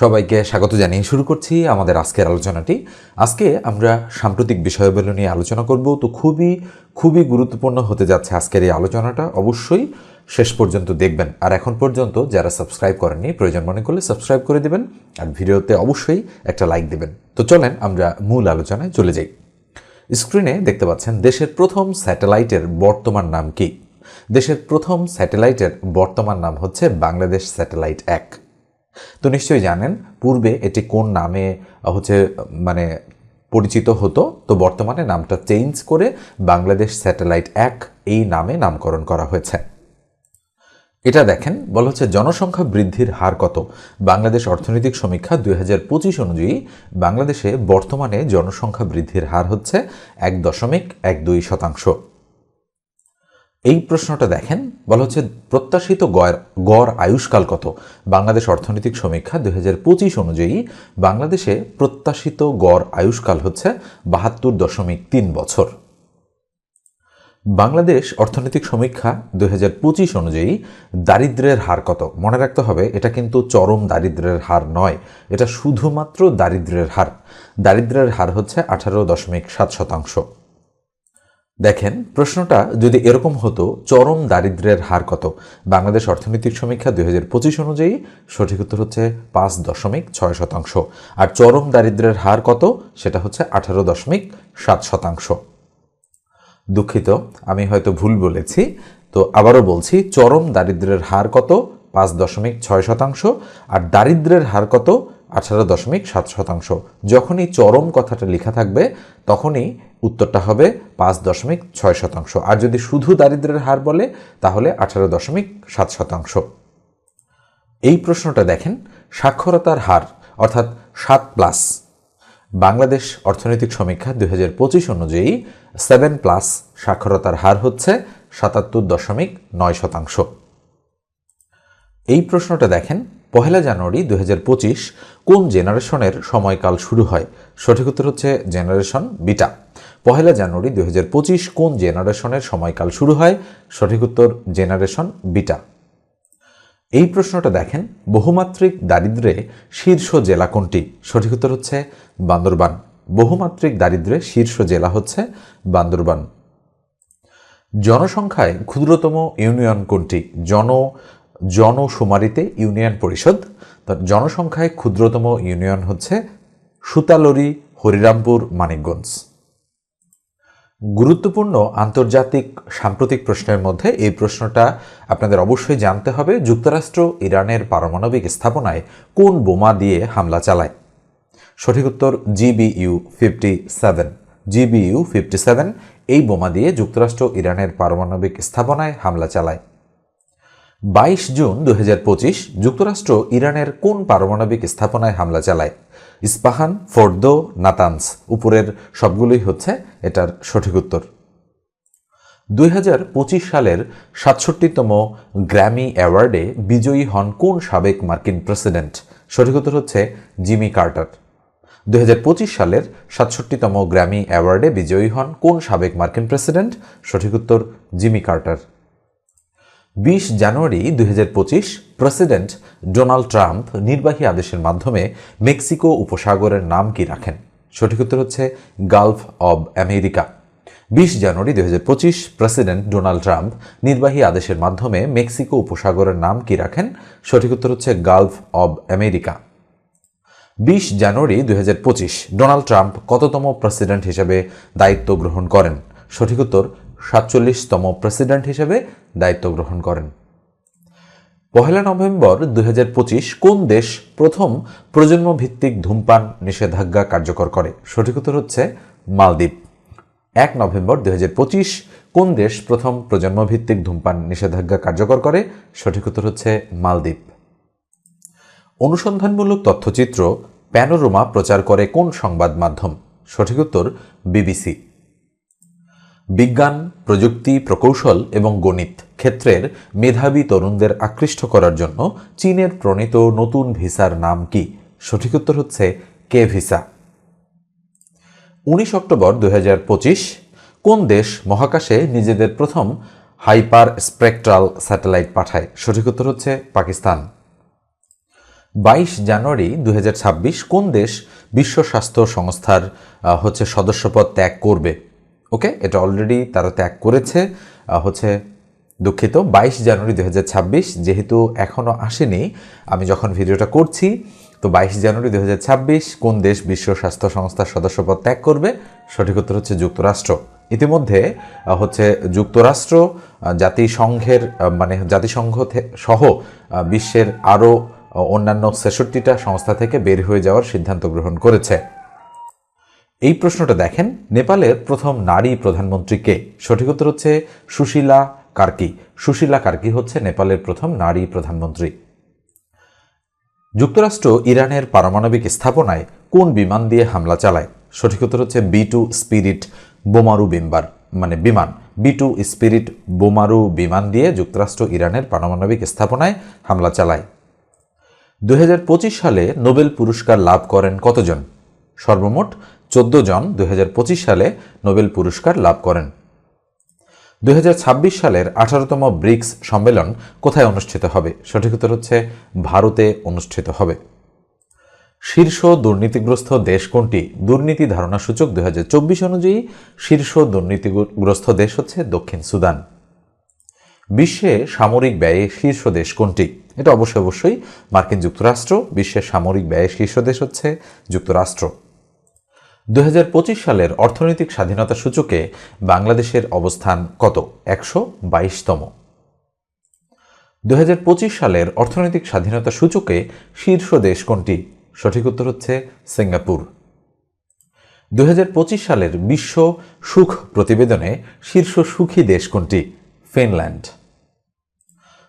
সবাইকে স্বাগত জানিয়ে শুরু করছি আমাদের আজকের আলোচনাটি। আজকে আমরা সাম্প্রতিক বিষয়গুলো নিয়ে আলোচনা করব। তো খুবই খুবই গুরুত্বপূর্ণ হতে যাচ্ছে আজকের এই আলোচনাটা। অবশ্যই শেষ পর্যন্ত দেখবেন। আর এখন পর্যন্ত যারা সাবস্ক্রাইব করেননি, প্রয়োজন মনে করলে সাবস্ক্রাইব করে দেবেন। আর ভিডিওতে অবশ্যই একটা লাইক দেবেন। তো চলেন আমরা মূল আলোচনায় চলে যাই। স্ক্রিনে দেখতে পাচ্ছেন, দেশের প্রথম স্যাটেলাইটের বর্তমান নাম কি? দেশের প্রথম স্যাটেলাইটের বর্তমান নাম হচ্ছে বাংলাদেশ স্যাটেলাইট এক। তো নিশ্চয়ই জানেন, পূর্বে এটি কোন নামে হচ্ছে মানে পরিচিত হতো, তো বর্তমানে নামটা চেঞ্জ করে বাংলাদেশ স্যাটেলাইট এক এই নামে নামকরণ করা হয়েছে। এটা দেখেন, বলা হচ্ছে জনসংখ্যা বৃদ্ধির হার কত? বাংলাদেশ অর্থনৈতিক সমীক্ষা দুই হাজার পঁচিশ অনুযায়ী বাংলাদেশে বর্তমানে জনসংখ্যা বৃদ্ধির হার হচ্ছে এক দশমিক এক দুই শতাংশ। এই প্রশ্নটা দেখেন, বলা হচ্ছে প্রত্যাশিত গড় গড় আয়ুষ্কাল কত? বাংলাদেশ অর্থনৈতিক সমীক্ষা দুই হাজার পঁচিশ অনুযায়ী বাংলাদেশে প্রত্যাশিত গড় আয়ুষ্কাল হচ্ছে বাহাত্তর দশমিক তিন বছর। বাংলাদেশ অর্থনৈতিক সমীক্ষা দুই হাজার পঁচিশ অনুযায়ী দারিদ্র্যের হার কত? মনে রাখতে হবে, এটা কিন্তু চরম দারিদ্র্যের হার নয়, এটা শুধুমাত্র দারিদ্র্যের হার। দারিদ্র্যের হার হচ্ছে আঠারো দশমিক সাত শতাংশ। দেখেন, প্রশ্নটা যদি এরকম হতো, চরম দারিদ্র্যের হার কত? বাংলাদেশ অর্থনৈতিক সমীক্ষা দুই হাজার পঁচিশ অনুযায়ী সঠিক উত্তর হচ্ছে পাঁচ দশমিক ছয় শতাংশ। আর চরম দারিদ্র্যের হার কত? সেটা হচ্ছে আঠারো দশমিক সাত শতাংশ। দুঃখিত, আমি হয়তো ভুল বলেছি, তো আবারও বলছি, চরম দারিদ্র্যের হার কত? পাঁচ দশমিক ছয় শতাংশ। আর দারিদ্র্যের হার কত? আঠারো দশমিক সাত শতাংশ। যখনই চরম কথাটা লেখা থাকবে, তখনই উত্তরটা হবে পাঁচ দশমিক ছয় শতাংশ। আর যদি শুধু দারিদ্র্যের হার বলে, তাহলে আঠারো দশমিক সাত শতাংশ। এই প্রশ্নটা দেখেন, সাক্ষরতার হার, অর্থাৎ সাত প্লাস, বাংলাদেশ অর্থনৈতিক সমীক্ষা দুই হাজার পঁচিশ অনুযায়ী সেভেন প্লাস সাক্ষরতার হার হচ্ছে সাতাত্তর দশমিক নয় শতাংশ। এই প্রশ্নটা দেখেন পহেলা জানুয়ারি দুই হাজার পঁচিশ কোন জেনারেশনের সময়কাল শুরু হয়? সঠিক উত্তর হচ্ছে জেনারেশন বিটা। পহেলা জানুয়ারি দুই কোন জেনারেশনের সময়কাল শুরু হয়? সঠিক উত্তর জেনারেশন বিটা। এই প্রশ্নটা দেখেন, বহুমাত্রিক দারিদ্রে শীর্ষ জেলা কোনটি? সঠিক উত্তর হচ্ছে বান্দরবান। বহুমাত্রিক দারিদ্র্যে শীর্ষ জেলা হচ্ছে বান্দরবান। জনসংখ্যায় ক্ষুদ্রতম ইউনিয়ন কোনটি? জন জনশুমারিতে ইউনিয়ন পরিষদ, তার জনসংখ্যায় ক্ষুদ্রতম ইউনিয়ন হচ্ছে সুতালরি, হরিরামপুর, মানিকগঞ্জ। গুরুত্বপূর্ণ আন্তর্জাতিক সাম্প্রতিক প্রশ্নের মধ্যে এই প্রশ্নটা আপনাদের অবশ্যই জানতে হবে, যুক্তরাষ্ট্র ইরানের পারমাণবিক স্থাপনায় কোন বোমা দিয়ে হামলা চালায়। সঠিক উত্তর GBU fifty seven. GBU fifty seven এই বোমা দিয়ে যুক্তরাষ্ট্র ইরানের পারমাণবিক স্থাপনায় হামলা চালায়। বাইশ জুন দুই হাজার পঁচিশ যুক্তরাষ্ট্র ইরানের কোন পারমাণবিক স্থাপনায় হামলা চালায়? Isfahan, Fordow, Natanz. উপরের সবগুলোই হচ্ছে এটার সঠিক উত্তর। দুই হাজার পঁচিশ সালের সাতষট্টিতম গ্র্যামি অ্যাওয়ার্ডে বিজয়ী হন কোন সাবেক মার্কিন প্রেসিডেন্ট? সঠিক উত্তর হচ্ছে জিমি কার্টার। দুই হাজার পঁচিশ সালের সাতষট্টিতম গ্র্যামি অ্যাওয়ার্ডে বিজয়ী হন কোন সাবেক মার্কিন প্রেসিডেন্ট? সঠিক উত্তর জিমি কার্টার। বিশ জানুয়ারি দুই হাজার পঁচিশ প্রেসিডেন্ট ডোনাল্ড ট্রাম্প নির্বাহী আদেশের মাধ্যমে মেক্সিকো উপসাগরের নাম কি রাখেন? সঠিক উত্তর হচ্ছে গালফ অব আমেরিকা। বিশ জানুয়ারি দুই হাজার পঁচিশ প্রেসিডেন্ট ডোনাল্ড ট্রাম্প নির্বাহী আদেশের মাধ্যমে মেক্সিকো উপসাগরের নাম কি রাখেন? সঠিক উত্তর হচ্ছে গালফ অব আমেরিকা। বিশ জানুয়ারি দুই হাজার পঁচিশ ডোনাল্ড ট্রাম্প কততম প্রেসিডেন্ট হিসেবে দায়িত্ব গ্রহণ করেন? সঠিক উত্তর সাতচল্লিশতম প্রেসিডেন্ট হিসেবে দায়িত্ব গ্রহণ করেন। পহেলা নভেম্বর দুই হাজার পঁচিশ কোন দেশ প্রথম প্রজন্ম ভিত্তিক ধূমপান নিষেধাজ্ঞা কার্যকর করে? সঠিক উত্তর হচ্ছে মালদ্বীপ। এক নভেম্বর দুই হাজার পঁচিশ কোন দেশ প্রথম প্রজন্ম ভিত্তিক ধূমপান নিষেধাজ্ঞা কার্যকর করে? সঠিক উত্তর হচ্ছে মালদ্বীপ। অনুসন্ধানমূলক তথ্যচিত্র প্যানোরোমা প্রচার করে কোন সংবাদ মাধ্যম? সঠিক উত্তর বিবিসি। বিজ্ঞান, প্রযুক্তি, প্রকৌশল এবং গণিত ক্ষেত্রের মেধাবী তরুণদের আকৃষ্ট করার জন্য চীনের প্রণীত নতুন ভিসার নাম কি? সঠিক উত্তর হচ্ছে কে ভিসা। উনিশ অক্টোবর দু হাজার পঁচিশ, কোন দেশ মহাকাশে নিজেদের প্রথম হাইপার স্পেকট্রাল স্যাটেলাইট পাঠায়? সঠিক উত্তর হচ্ছে পাকিস্তান। বাইশ জানুয়ারি দু হাজার ছাব্বিশ, কোন দেশ বিশ্ব স্বাস্থ্য সংস্থার হচ্ছে সদস্যপদ ত্যাগ করবে? ওকে, এটা অলরেডি তারা ত্যাগ করেছে হচ্ছে দুঃখিত। বাইশ জানুয়ারি দু হাজার ছাব্বিশ, যেহেতু এখনও আসেনি, আমি যখন ভিডিওটা করছি, তো বাইশ জানুয়ারি দু হাজার ছাব্বিশ কোন দেশ বিশ্ব স্বাস্থ্য সংস্থার সদস্যপদ ত্যাগ করবে? সঠিক উত্তর হচ্ছে যুক্তরাষ্ট্র। ইতিমধ্যে হচ্ছে যুক্তরাষ্ট্র জাতিসংঘের মানে জাতিসংঘ সহ বিশ্বের আরও অন্যান্য ছেষট্টিটা সংস্থা থেকে বের হয়ে যাওয়ার সিদ্ধান্ত গ্রহণ করেছে। এই প্রশ্নটা দেখেন, নেপালের প্রথম নারী প্রধানমন্ত্রী কে? সঠিক উত্তর হচ্ছে সুশীলা কার্কি। সুশীলা কার্কি হচ্ছে নেপালের প্রথম নারী প্রধানমন্ত্রী। যুক্তরাষ্ট্র ইরানের পারমাণবিক স্থাপনায় কোন বিমান দিয়ে হামলা চালায়? সঠিক উত্তর হচ্ছে বি টু স্পিরিট বোমারু বিম্বার মানে বিমান। বি টু স্পিরিট বোমারু বিমান দিয়ে যুক্তরাষ্ট্র ইরানের পারমাণবিক স্থাপনায় হামলা চালায়। দু হাজার পঁচিশ সালে নোবেল পুরস্কার লাভ করেন কতজন? সর্বমোট চোদ্দ জন দুই হাজার পঁচিশ সালে নোবেল পুরস্কার লাভ করেন। দুই হাজার ছাব্বিশ সালের আঠারোতম ব্রিক্স সম্মেলন কোথায় অনুষ্ঠিত হবে? সঠিক উত্তর হচ্ছে ভারতে অনুষ্ঠিত হবে। শীর্ষ দুর্নীতিগ্রস্ত দেশ কোনটি? দুর্নীতি ধারণা সূচক দুই হাজার চব্বিশ অনুযায়ী শীর্ষ দুর্নীতিগ্রস্ত দেশ হচ্ছে দক্ষিণ সুদান। বিশ্বে সামরিক ব্যয়ে শীর্ষ দেশ কোনটি? এটা অবশ্যই অবশ্যই মার্কিন যুক্তরাষ্ট্র। বিশ্বের সামরিক ব্যয়ে শীর্ষ দেশ হচ্ছে যুক্তরাষ্ট্র। দুই হাজার পঁচিশ সালের অর্থনৈতিক স্বাধীনতা সূচকে বাংলাদেশের অবস্থান কত? একশো বাইশতম। দুই হাজার পঁচিশ সালের অর্থনৈতিক স্বাধীনতা সূচকে শীর্ষ দেশ কোনটি? সঠিক উত্তর হচ্ছে সিঙ্গাপুর। দুই হাজার পঁচিশ সালের বিশ্ব সুখ প্রতিবেদনে শীর্ষ সুখী দেশ কোনটি? ফিনল্যান্ড।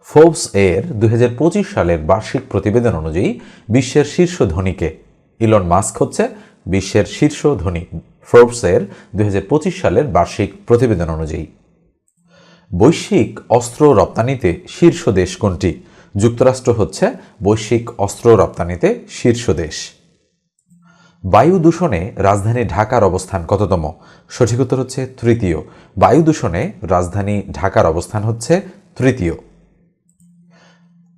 ফোর্বস এর দুই হাজার পঁচিশ সালের বার্ষিক প্রতিবেদন অনুযায়ী বিশ্বের শীর্ষ ধনীকে। ইলন মাস্ক হচ্ছে বিশ্বের শীর্ষ ধনী ফোর্বস এর দুই সালের বার্ষিক প্রতিবেদন অনুযায়ী। বৈশ্বিক অস্ত্র রপ্তানিতে শীর্ষ দেশ কোনটি? যুক্তরাষ্ট্র হচ্ছে বৈশ্বিক অস্ত্র রপ্তানিতে শীর্ষ দেশ। বায়ু দূষণে রাজধানী ঢাকার অবস্থান কততম? সঠিক উত্তর হচ্ছে তৃতীয়। বায়ু দূষণে রাজধানী ঢাকার অবস্থান হচ্ছে তৃতীয়।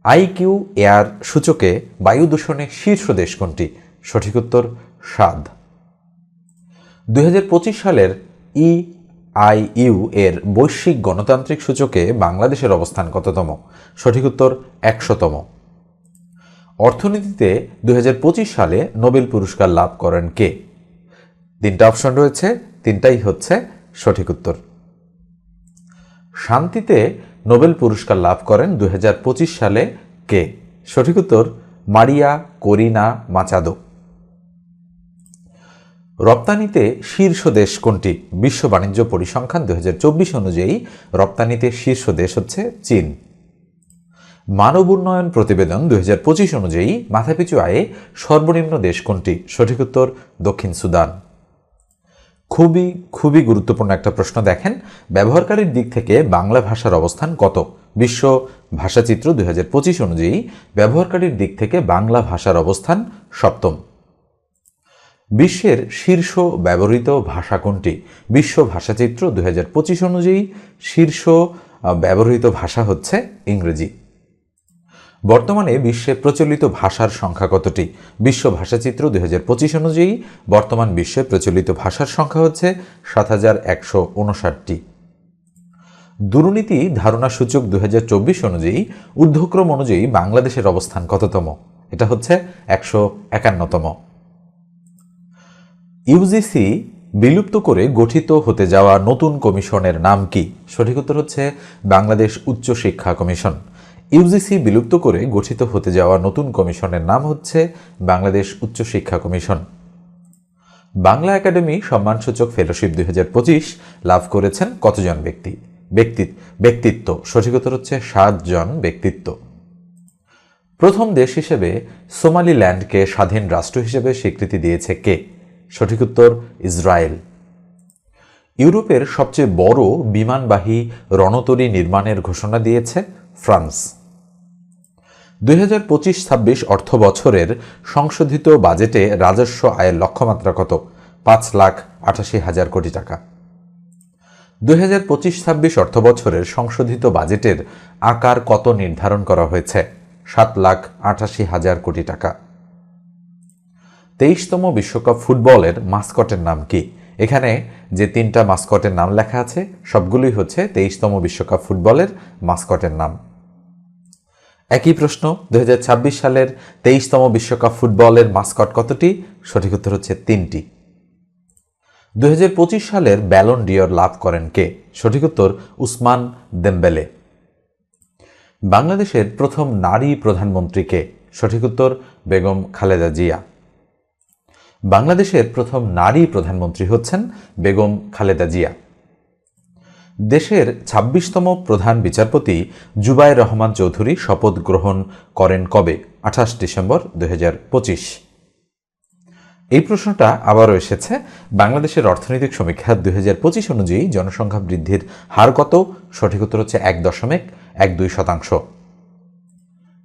আইকিউ এয়ার সূচকে বায়ু দূষণে শীর্ষ দেশ কোনটি? সঠিক উত্তর সাদ দুই সালের ই আইইউ এর বৈশ্বিক গণতান্ত্রিক সূচকে বাংলাদেশের অবস্থান কততম? সঠিক উত্তর একশোতম। অর্থনীতিতে দু হাজার পঁচিশ সালে নোবেল পুরস্কার লাভ করেন কে? তিনটা অপশন রয়েছে, তিনটাই হচ্ছে সঠিক উত্তর। শান্তিতে নোবেল পুরস্কার লাভ করেন দু হাজার পঁচিশ সালে কে? সঠিক উত্তর মারিয়া করিনা মাচাদো। রপ্তানিতে শীর্ষ দেশ কোনটি? বিশ্ব বাণিজ্য পরিসংখ্যান দুই হাজার চব্বিশ অনুযায়ী রপ্তানিতে শীর্ষ দেশ হচ্ছে চীন। মানব উন্নয়ন প্রতিবেদন দুই হাজার পঁচিশ অনুযায়ী মাথাপিছু আয়ে সর্বনিম্ন দেশ কোনটি? সঠিক উত্তর, দক্ষিণ সুদান। খুবই খুবই গুরুত্বপূর্ণ একটা প্রশ্ন দেখেন, ব্যবহারকারীর দিক থেকে বাংলা ভাষার অবস্থান কত? বিশ্ব ভাষাচিত্র দুই হাজার পঁচিশ অনুযায়ী ব্যবহারকারীর দিক থেকে বাংলা ভাষার অবস্থান সপ্তম। বিশ্বের শীর্ষ ব্যবহৃত ভাষা কোনটি? বিশ্ব ভাষাচিত্র দুই হাজার পঁচিশ অনুযায়ী শীর্ষ ব্যবহৃত ভাষা হচ্ছে ইংরেজি। বর্তমানে বিশ্বে প্রচলিত ভাষার সংখ্যা কতটি? বিশ্ব ভাষাচিত্র দুই হাজার পঁচিশ অনুযায়ী বর্তমান বিশ্বে প্রচলিত ভাষার সংখ্যা হচ্ছে সাত হাজার একশো উনষাটটি। দুর্নীতি ধারণা সূচক দুই হাজার চব্বিশ অনুযায়ী ঊর্ধ্বক্রম অনুযায়ী বাংলাদেশের অবস্থান কততম? এটা হচ্ছে একশো একান্নতম। ইউজিসি বিলুপ্ত করে গঠিত হতে যাওয়া নতুন কমিশনের নাম কি? সঠিক উত্তর হচ্ছে বাংলাদেশ উচ্চ শিক্ষা কমিশন। ইউজিসি বিলুপ্ত করে গঠিত হতে যাওয়া নতুন কমিশনের নাম হচ্ছে বাংলাদেশ উচ্চ শিক্ষা কমিশন। বাংলা একাডেমি সম্মানসূচক ফেলোশিপ দুই হাজার পঁচিশ লাভ করেছেন কতজন ব্যক্তি? ব্যক্তি, ব্যক্তিত্ব। সঠিক উত্তর হচ্ছে সাতজন ব্যক্তিত্ব। প্রথম দেশ হিসেবে সোমালিল্যান্ডকে স্বাধীন রাষ্ট্র হিসেবে স্বীকৃতি দিয়েছে কে? সঠিক উত্তর ইসরায়েল। ইউরোপের সবচেয়ে বড় বিমানবাহী রণতরী নির্মাণের ঘোষণা দিয়েছে ফ্রান্স। দুই হাজার পঁচিশ ছাব্বিশ অর্থ বছরের সংশোধিত বাজেটে রাজস্ব আয়ের লক্ষ্যমাত্রা কত? পাঁচ লাখ আটাশি হাজার কোটি টাকা। দুই হাজার পঁচিশ ছাব্বিশ অর্থ বছরের সংশোধিত বাজেটের আকার কত নির্ধারণ করা হয়েছে? সাত লাখ আটাশি হাজার কোটি টাকা। তেইশতম বিশ্বকাপ ফুটবলের মাস্কটের নাম কি? এখানে যে তিনটা মাস্কটের নাম লেখা আছে, সবগুলোই হচ্ছে তেইশতম বিশ্বকাপ ফুটবলের মাস্কটের নাম। একই প্রশ্ন দু হাজার ছাব্বিশ সালের তেইশতম বিশ্বকাপ ফুটবলের মাস্কট কতটি? সঠিক উত্তর হচ্ছে তিনটি। দু হাজার পঁচিশ সালের ব্যালন ডিয়র লাভ করেন কে? সঠিক উত্তর, উসমান দেম্বেলে। বাংলাদেশের প্রথম নারী প্রধানমন্ত্রী কে? সঠিক উত্তর, বেগম খালেদা জিয়া। বাংলাদেশের প্রথম নারী প্রধানমন্ত্রী হচ্ছেন বেগম খালেদা জিয়া। দেশের ২৬তম প্রধান বিচারপতি জুবাইর রহমান চৌধুরী শপথ গ্রহণ করেন কবে? আঠাশ ডিসেম্বর দুই হাজার পঁচিশ। এই প্রশ্নটা আবারও এসেছে। বাংলাদেশের অর্থনৈতিক সমীক্ষা দুই হাজার পঁচিশ অনুযায়ী জনসংখ্যা বৃদ্ধির হার কত? সঠিক উত্তর হচ্ছে এক দশমিক এক দুই শতাংশ।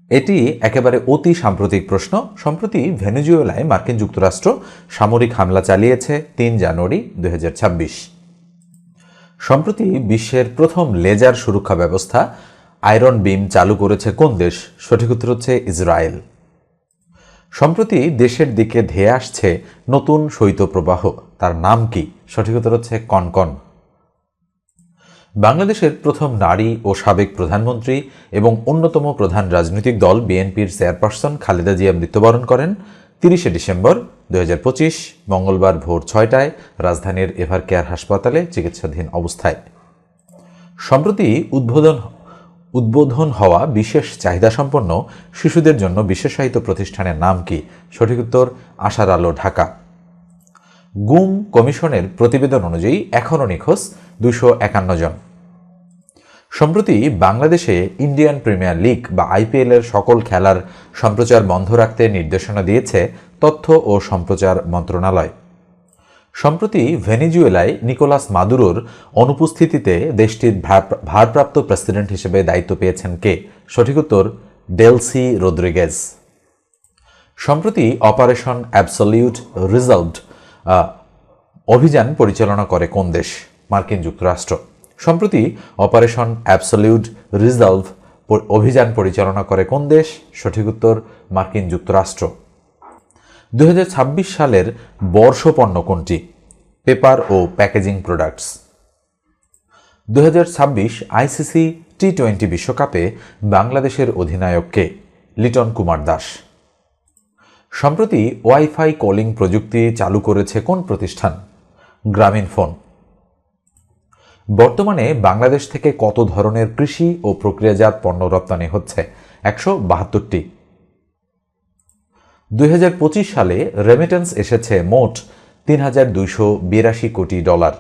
এটি একেবারে অতি সাম্প্রতিক প্রশ্ন। সম্প্রতি ভেনেজুয়েলায় মার্কিন যুক্তরাষ্ট্র সামরিক হামলা চালিয়েছে তিন জানুয়ারি দুই হাজার ছাব্বিশ। সম্প্রতি বিশ্বের প্রথম লেজার সুরক্ষা ব্যবস্থা আয়রন বিম চালু করেছে কোন দেশ? সঠিক উত্তর হচ্ছে ইসরায়েল। সম্প্রতি দেশের দিকে ধেয়ে আসছে নতুন শৈত্যপ্রবাহ। তার নাম কি? সঠিক উত্তর হচ্ছে কনকন। বাংলাদেশের প্রথম নারী ও সাবেক প্রধানমন্ত্রী এবং অন্যতম প্রধান রাজনৈতিক দল বিএনপির চেয়ারপারসন খালেদা জিয়া মৃত্যুবরণ করেন তিরিশে ডিসেম্বর দু হাজার পঁচিশ, মঙ্গলবার ভোর ছয়টায় রাজধানীর এভার কেয়ার হাসপাতালে চিকিৎসাধীন অবস্থায়। সম্প্রতি উদ্বোধন উদ্বোধন হওয়া বিশেষ চাহিদাসম্পন্ন শিশুদের জন্য বিশেষায়িত প্রতিষ্ঠানের নাম কি? সঠিক উত্তর আশার আলো, ঢাকা। গুম কমিশনের প্রতিবেদন অনুযায়ী এখনও নিখোঁজ দুশো একান্ন জন। সম্প্রতি বাংলাদেশে ইন্ডিয়ান প্রিমিয়ার লিগ বা আইপিএল এর সকল খেলার সম্প্রচার বন্ধ রাখতে নির্দেশনা দিয়েছে তথ্য ও সম্প্রচার মন্ত্রণালয়। সম্প্রতি ভেনিজুয়েলায় নিকোলাস মাদুরোর অনুপস্থিতিতে দেশটির ভারপ্রাপ্ত প্রেসিডেন্ট হিসেবে দায়িত্ব পেয়েছেন কে? সঠিক উত্তর ডেলসি রদ্রিগেজ। সম্প্রতি অপারেশন অ্যাবসলিউট রিজাল্ট অভিযান পরিচালনা করে কোন দেশ? মার্কিন যুক্তরাষ্ট্র। সম্প্রতি অপারেশন অ্যাবসলিউট রিজাল্ভ অভিযান পরিচালনা করে কোন দেশ? সঠিক উত্তর, মার্কিন যুক্তরাষ্ট্র। দু হাজার ছাব্বিশ সালের বর্ষপণ্য কোনটি? পেপার ও প্যাকেজিং প্রোডাক্টস। দু হাজার ছাব্বিশ আইসিসি টি টোয়েন্টি বিশ্বকাপে বাংলাদেশের অধিনায়ক কে? লিটন কুমার দাস। সম্প্রতি ওয়াইফাই কলিং প্রযুক্তি চালু করেছে কোন প্রতিষ্ঠান? গ্রামীণ ফোন। বর্তমানে বাংলাদেশ থেকে কত ধরনের কৃষি ও প্রক্রিয়াজাত পণ্য রপ্তানি হচ্ছে? একশো বাহাত্তরটি। দুই হাজার পঁচিশ সালে রেমিটেন্স এসেছে মোট তিন হাজার দুইশো বিরাশি কোটি ডলার।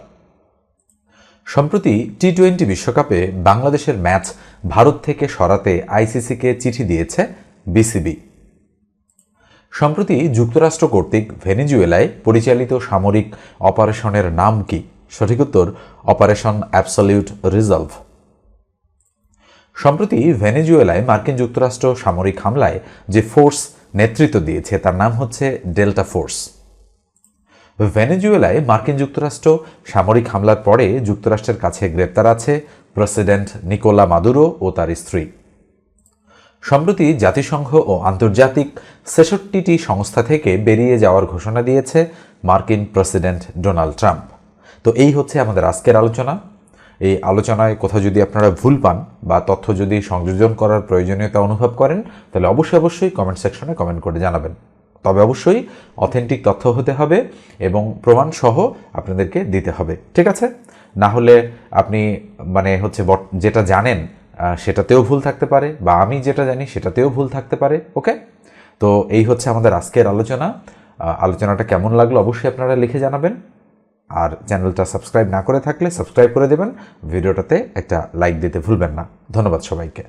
সম্প্রতি টি টোয়েন্টি বিশ্বকাপে বাংলাদেশের ম্যাচ ভারত থেকে সরাতে আইসিসিকে চিঠি দিয়েছে বিসিবি। সম্প্রতি যুক্তরাষ্ট্র কর্তৃক ভেনেজুয়েলায় পরিচালিত সামরিক অপারেশনের নাম কি? সঠিক উত্তর, অপারেশন অ্যাবসলিউট রিজলভ। সম্প্রতি ভেনেজুয়েলায় মার্কিন যুক্তরাষ্ট্র সামরিক হামলায় যে ফোর্স নেতৃত্ব দিয়েছে, তার নাম হচ্ছে ডেল্টা ফোর্স। ভেনেজুয়েলায় মার্কিন যুক্তরাষ্ট্র সামরিক হামলার পরে যুক্তরাষ্ট্রের কাছে গ্রেপ্তার আছে প্রেসিডেন্ট নিকোলা মাদুরো ও তার স্ত্রী। সম্প্রতি জাতিসংঘ ও আন্তর্জাতিক ছেষট্টিটি সংস্থা থেকে বেরিয়ে যাওয়ার ঘোষণা দিয়েছে মার্কিন প্রেসিডেন্ট ডোনাল্ড ট্রাম্প। তো এই হচ্ছে আমাদের আজকের আলোচনা। এই আলোচনায় কোথাও যদি আপনারা ভুল পান বা তথ্য যদি সংযোজন করার প্রয়োজনীয়তা অনুভব করেন, তাহলে অবশ্যই অবশ্যই কমেন্ট সেকশনে কমেন্ট করে জানাবেন। তবে অবশ্যই অথেন্টিক তথ্য হতে হবে এবং প্রমাণ সহ আপনাদেরকে দিতে হবে। ঠিক আছে? না হলে আপনি মানে হচ্ছে যেটা জানেন সেটাতেও ভুল থাকতে পারে বা আমি যেটা জানি সেটাতেও ভুল থাকতে পারে ওকে তো এই হচ্ছে আমাদের আজকের আলোচনা। আলোচনাটা কেমন লাগল অবশ্যই আপনারা লিখে জানাবেন। আর চ্যানেলটা সাবস্ক্রাইব না করে থাকলে সাবস্ক্রাইব করে দেবেন। ভিডিওটাতে একটা লাইক দিতে ভুলবেন না। ধন্যবাদ সবাইকে।